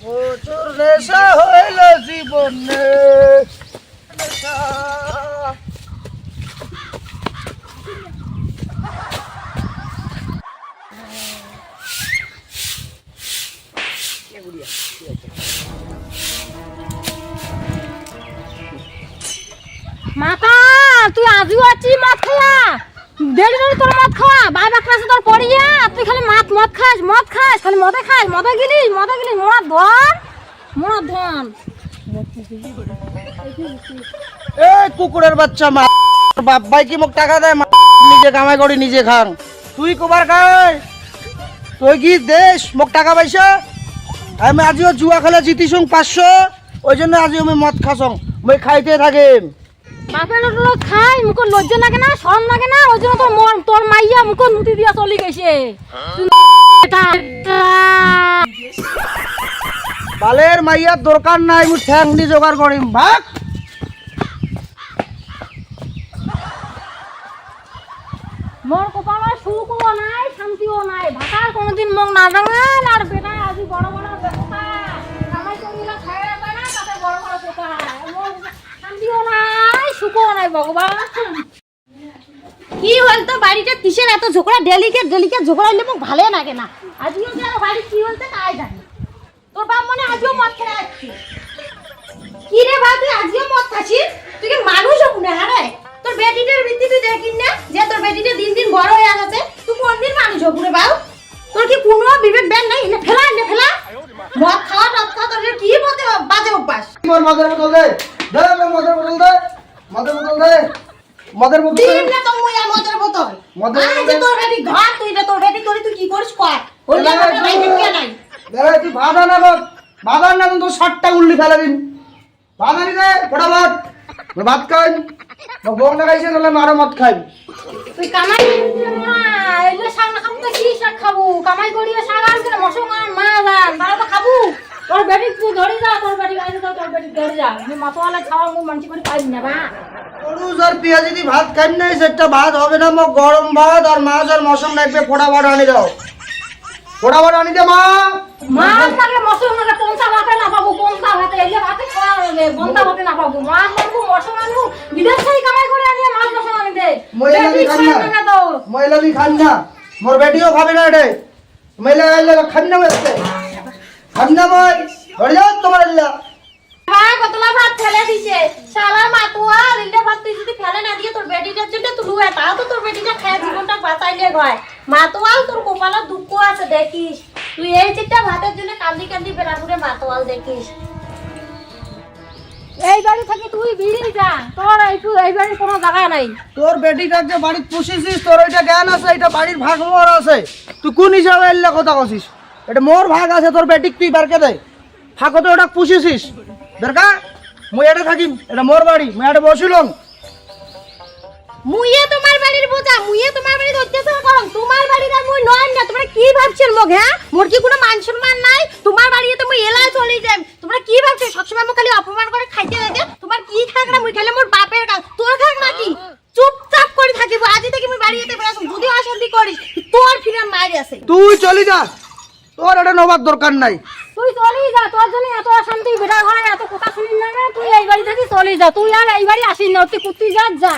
প্রচুর নেশা হইল জীবনে নেশা। মাতা তুই আজও আছি মদ খাওয়া দেরি দেরি তোর মদ খাওয়া বাকরাছে তোর পড়িয়া? তুই খালি মাত মদ খাস মদ খাস, খালি মদে খাস, মদে গিলিস মদে গিলিস মোড়া ধন মোড়া ধন। এই কুকুরের বাচ্চা মা, বাপ ভাই কি মোক টাকা দেয়? নিজে কামাই করি, নিজে খাং। তুই কবার খাই তুই কি দেশ? মোক টাকা পাইছ? আমি আজিও জুয়া খেলে জিতিছুং পাঁচশো, ওই জন্য আজি আমি মদ খাসং মই খাইতে থাকিম। বাপের লোক খাই মুখ লজ্জা লাগে না শরম লাগে না ওই জন্য তোর মন তোর মাইয়া মুখ নুতি দিয়া চলি গেছে। বালের মাইয়ার দরকার নাই মুই ঠ্যাং দি জোগাড় করিম ভাগ মোর কপালে সুখও নাই শান্তিও নাই ভাতার কোনোদিন মুখ না ডাঙাল আর বেটা আজি বড় বড় ব্যবসা কামাই করিলে খাইয়ে পায় না তাতে বড় বড় পোকা মোর শান্তিও নাই, ভগবান। কি হল তো বাড়িতে? কিসের এত ঝগড়া? ডেলিকে ডেলিকে ঝগড়া হইলে মোক ভালো লাগে না। আজকেও যে বাড়ি কি হলতে তাই জানি। তোর বাপ মনে আজকেও মদ খেয়ে আসছি। কি রে বা তুই আজকেও মদ খাচ্ছিস তুই কি মানুষ শুনে হ্যাঁ তোর বেটিটার ভিত্তি তুই দেখিস না যে তোর বেটিটা দিন দিন বড় হয়ে আসছে তুই কোন দিন মানুষ হবুরে বাউ? তোর কি কোনো বিবেক ব্যান নাই? এনে ফেলা এনে ফেলা। মদ খাওয়া মদ খাওয়া তোর কি বাজে বাজে অভ্যাস? মদের বোতল দে মদের বোতল দে মদের বোতল দে। মদের বোতল। দিন না তো মুই আর মদের বোতল। মদের বোতল? তোর ঘর তুই তোর তুই কি করিস কর। এলা, আমার নাই? দাদা তুই বাধা না কর বাধা না তো ষাটটা উল্লি ফেলে দিন। বাধা নি দে ফটাফট। ভাত খাই। বউ লাগাইছে তাহলে মারো মদ খাই। তুই কামাই না এগুলো শাক না খাব তো কি শাক খাব? কামাই করিয়ে শাক আনছে না মশো আন মা আন তারা তো খাব? তোর বেটি তুই ধরে যা তোর বেটি ধরে আমি মাতোয়ালা খাওয়া মু মানছি করে পাই না বা। গরু আর পেঁয়াজি দি ভাত খাই সেটা ভাত হবে না গরম ভাত আর মাছ আর মশম লাগবে ফটাফট আনি দাও। আনি দে মা। মাছ লাগে মশো লাগে পঞ্চা ভাতে না পাবো পঞ্চা ভাতে। এলে ভাতে খাওয়া হবে বন্ধা ভাতে না পাবো। মাছ বিদেশ থেকে কামাই করে মাছ আনি দে। মহিলা খান না। মহিলা বি খান না। মোর বেটিও খাবে না রে মহিলা খান না বসতে খান না মই ধরে যাও তোমার আল্লাহ কতলা ভাত ফেলে দিছে। শালা মাতুয়া ভাত তুই যদি ফেলে না দিয়ে তোর বেটিটার জন্য তুই লুয়ে তাও তো তোর বেটিটা খেয়ে জীবনটা মাতোয়াল তোর দুঃখ আছে, দেখিস। তুই এই চিটটা ভাতের জন্য কান্দি কান্দি মাতোয়াল দেখিস। এই বাড়ি থেকে তুই বিড়ি যা। তোর একটু এই বাড়ির কোনো জায়গা নাই। তোর বেটিটার যে বাড়িত পুষিছিস তোর ওইটা জ্ঞান আছে, এটা বাড়ির ভাগ মোর আছে। তুই কোন হিসাবে এলে কথা কছিস? এটা মোর ভাগ আছে, তোর বেটিক তুই বারকে দে। ফাঁকতে ওটা পুষিছিস দরকার? মুই এটা থাকিম এটা মোর বাড়ি মুই এটা বসিলাম। মুইয়ে তোমার বাড়ির বোঝা মুইয়ে তোমার বাড়ির অত্যাচার করম তোমার আর মুই নয় না তোমরা কি ভাবছেন মগ হ্যাঁ? মোর কি কোনো মান সম্মান নাই? তোমার বাড়িতে মুই এলাই চলে যাই। তোমরা কি ভাবছ? সবসময় মোক খালি অপমান করে খাইতে লাগে? তোমার কি খাক না মুই? খালি মোর বাপের কাজ তোর খাক নাকি চুপচাপ করে থাকিব। আজি থেকে মুই বাড়িতে বেড়াছো যদি অশান্তি করিস তোর ফিরে মারি আছে তুই চলি যা। তোর এটা নবার দরকার নাই। তুই চলি যা তোর জন্য এত অশান্তি বেটার ঘরে এত কথা শুনি না তুই এই বাড়ি থেকে চলি যা। তুই আর এই বাড়ি আসিস না তুই কুত্তি যা। যা